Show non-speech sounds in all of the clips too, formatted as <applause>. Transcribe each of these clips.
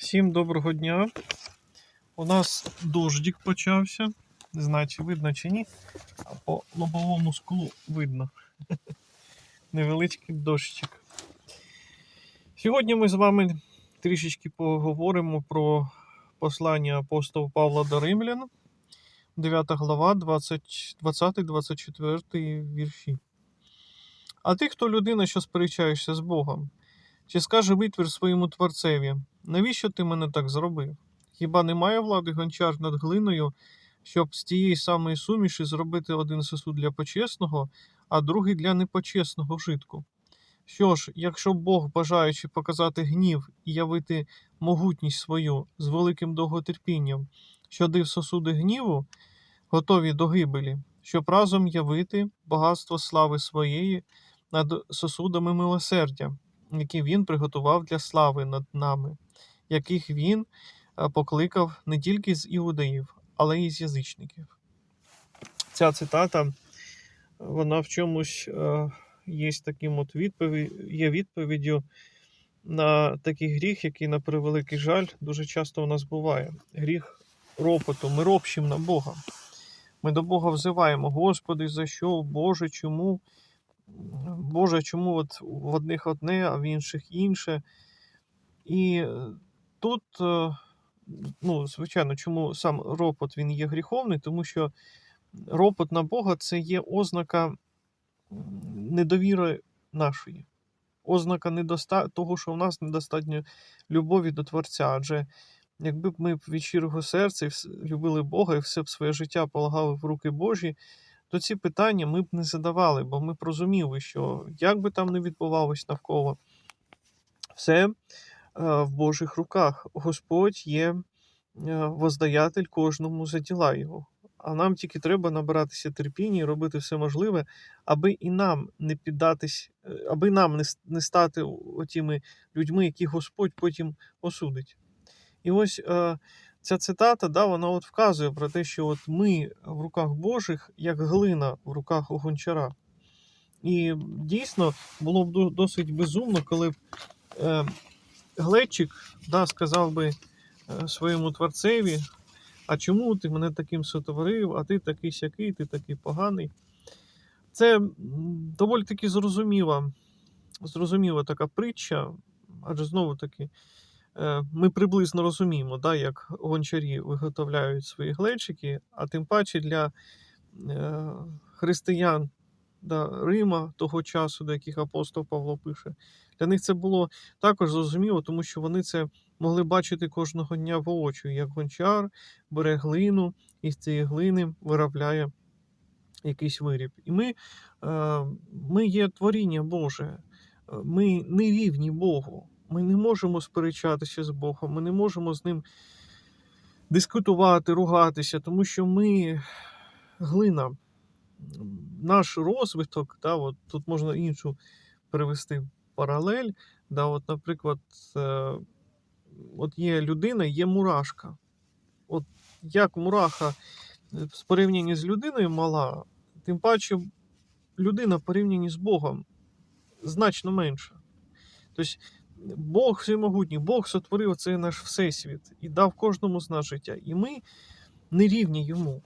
Всім доброго дня. У нас дождик почався. Не знаю, чи видно, чи ні. А по лобовому склу видно. <laughs> Невеличкий дощик. Сьогодні ми з вами трішечки поговоримо про послання апостола Павла до Римлян, 9 глава, 20-24 вірші. А ти, хто людина, що сперечаєшся з Богом, чи скаже витвір своєму творцеві, навіщо ти мене так зробив? Хіба немає влади гончар над глиною, щоб з тієї самої суміші зробити один сосуд для почесного, а другий для непочесного вжитку? Що ж, якщо Бог, бажаючи показати гнів і явити могутність свою з великим довготерпінням, що див сосуди гніву, готові до гибелі, щоб разом явити багатство слави своєї над сосудами милосердя, які він приготував для слави над нами, яких він е, покликав не тільки з іудеїв, але й з язичників. Ця цитата, вона в чомусь е, є таким от відповідь, є відповіддю на такий гріх, який, на превеликий жаль, дуже часто у нас буває. Гріх ропоту. Ми ропщимо на Бога. Ми до Бога взиваємо, Господи, за що? Боже, чому? Боже, чому от в одних одне, а в інших інше? І е, тут, е, ну, звичайно, чому сам ропот він є гріховний, тому що ропот на Бога це є ознака недовіри нашої, ознака недоста... того, що в нас недостатньо любові до Творця. Адже якби б ми від щирого серця любили Бога і все б своє життя полагали в руки Божі, то ці питання ми б не задавали, бо ми б розуміли, що як би там не відбувалось навколо, все е, в Божих руках. Господь є е, воздаятель кожному за діла його. А нам тільки треба набиратися терпіння і робити все можливе, аби і нам не піддатись, е, аби нам не, стати отіми людьми, які Господь потім осудить. І ось ця цитата, да, вона от вказує про те, що от ми в руках Божих, як глина в руках гончара. І дійсно було б досить безумно, коли б е, глечик да, сказав би е, своєму творцеві, а чому ти мене таким сотворив, а ти такий сякий, ти такий поганий. Це доволі таки зрозуміла, зрозуміла така притча, адже знову таки ми приблизно розуміємо, да, як гончарі виготовляють свої глечики, а тим паче для е, християн да, Рима того часу, до яких апостол Павло пише, для них це було також зрозуміло, тому що вони це могли бачити кожного дня воочию, як гончар бере глину і з цієї глини виробляє якийсь виріб. І ми, е, ми є творіння Боже, е, ми не рівні Богу. Ми не можемо сперечатися з Богом, ми не можемо з ним дискутувати, ругатися, тому що ми глина. Наш розвиток, да, от тут можна іншу привести паралель. Да, от, наприклад, е, от є людина, є мурашка. От як мураха е, в порівнянні з людиною мала, тим паче людина в порівнянні з Богом значно менша. Тобто Бог всемогутній, Бог сотворив цей наш всесвіт і дав кожному з нас життя. І ми не рівні йому.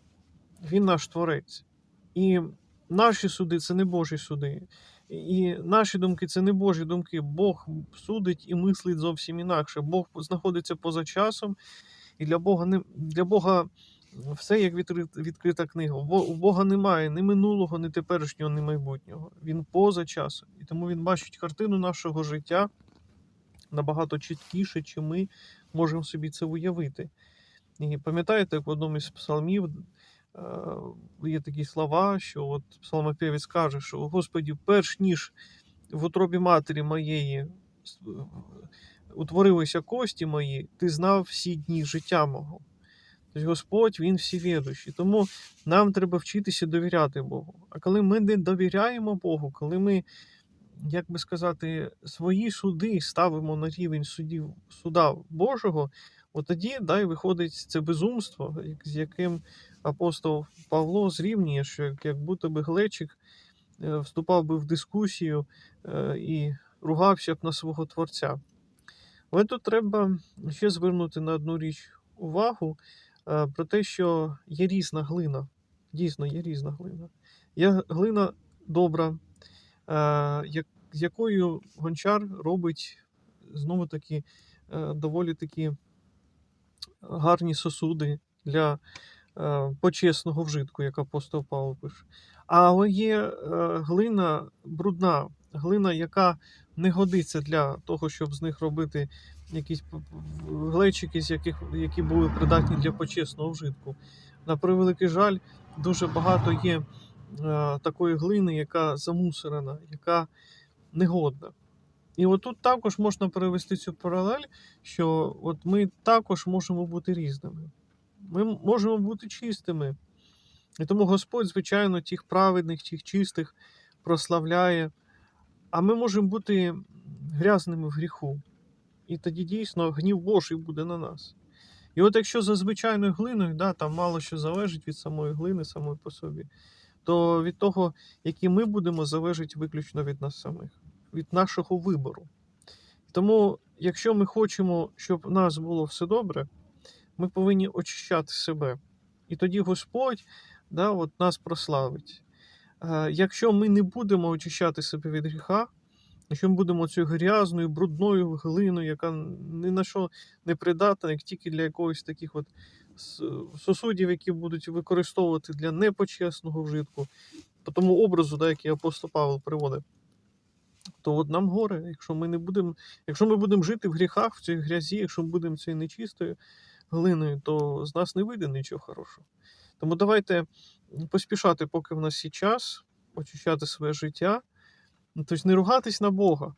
Він наш творець. І наші суди це не Божі суди. І наші думки це не Божі думки. Бог судить і мислить зовсім інакше. Бог знаходиться поза часом, і для Бога не для Бога все як відкрита, книга. У Бога немає ні минулого, ні теперішнього, ні майбутнього. Він поза часом. І тому він бачить картину нашого життя набагато чіткіше, чи ми можемо собі це уявити. І пам'ятаєте, як в одному із псалмів е, є такі слова, що от псалмопевець каже, що Господі, перш ніж в утробі матері моєї утворилися кості мої, ти знав всі дні життя мого. Тобто Господь Він всевідущий. Тому нам треба вчитися довіряти Богу. А коли ми не довіряємо Богу, коли ми, як би сказати, свої суди ставимо на рівень судів, суда Божого, от тоді дай виходить це безумство, з яким апостол Павло зрівнює, що як, будто би глечик е, вступав би в дискусію е, і ругався б на свого Творця. Але тут треба ще звернути на одну річ увагу е, про те, що є різна глина. Дійсно, є різна глина. Є глина добра, як- з якою гончар робить знову таки е, доволі такі гарні сосуди для е, почесного вжитку, як апостол Павло пише. Але є е, глина брудна, глина, яка не годиться для того, щоб з них робити якісь глечики, з яких, які були придатні для почесного вжитку. На превеликий жаль, дуже багато є е, такої глини, яка замусорена, яка негодна. І отут також можна перевести цю паралель, що от ми також можемо бути різними. Ми можемо бути чистими. І тому Господь, звичайно, тих праведних, тих чистих прославляє. А ми можемо бути грязними в гріху. І тоді дійсно гнів Божий буде на нас. І от якщо за звичайною глиною, да, там мало що залежить від самої глини, самої по собі, то від того, які ми будемо, залежить виключно від нас самих, від нашого вибору. Тому, якщо ми хочемо, щоб у нас було все добре, ми повинні очищати себе. І тоді Господь да, от нас прославить. Е, Якщо ми не будемо очищати себе від гріха, якщо ми будемо цією грязною, брудною глиною, яка ні на що не придатна, як тільки для якогось таких от сосудів, які будуть використовувати для непочесного вжитку, по тому образу, да, який апостол Павло приводить, то от нам горе, якщо ми не будемо, якщо ми будемо жити в гріхах, в цій грязі, якщо ми будемо цією нечистою глиною, то з нас не вийде нічого хорошого. Тому давайте поспішати, поки в нас є час, очищати своє життя, тобто не ругатись на Бога,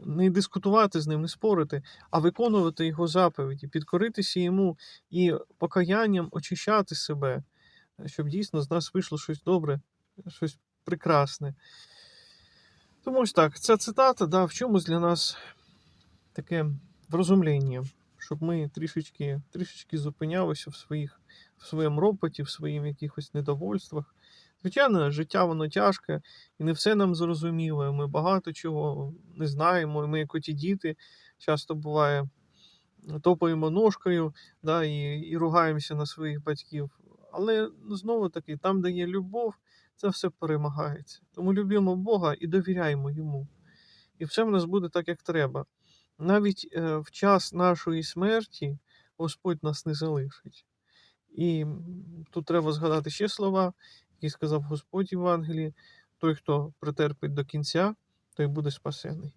не дискутувати з ним, не спорити, а виконувати його заповіді, підкоритися йому і покаянням очищати себе, щоб дійсно з нас вийшло щось добре, щось прекрасне. Тому ось так, ця цитата да, в чомусь для нас таке врозумління, щоб ми трішечки, трішечки зупинялися в, своїх, в своєму ропоті, в своїх якихось недовольствах. Звичайно, життя воно тяжке, і не все нам зрозуміло. Ми багато чого не знаємо. Ми, як оті діти, часто буває, топаємо ножкою да, і, і ругаємося на своїх батьків. Але ну, знову таки, там, де є любов, це все перемагається. Тому любимо Бога і довіряємо йому. І все в нас буде так, як треба. Навіть е, в час нашої смерті Господь нас не залишить. І тут треба згадати ще слова, які сказав Господь Євангелії: той, хто претерпить до кінця, той буде спасений.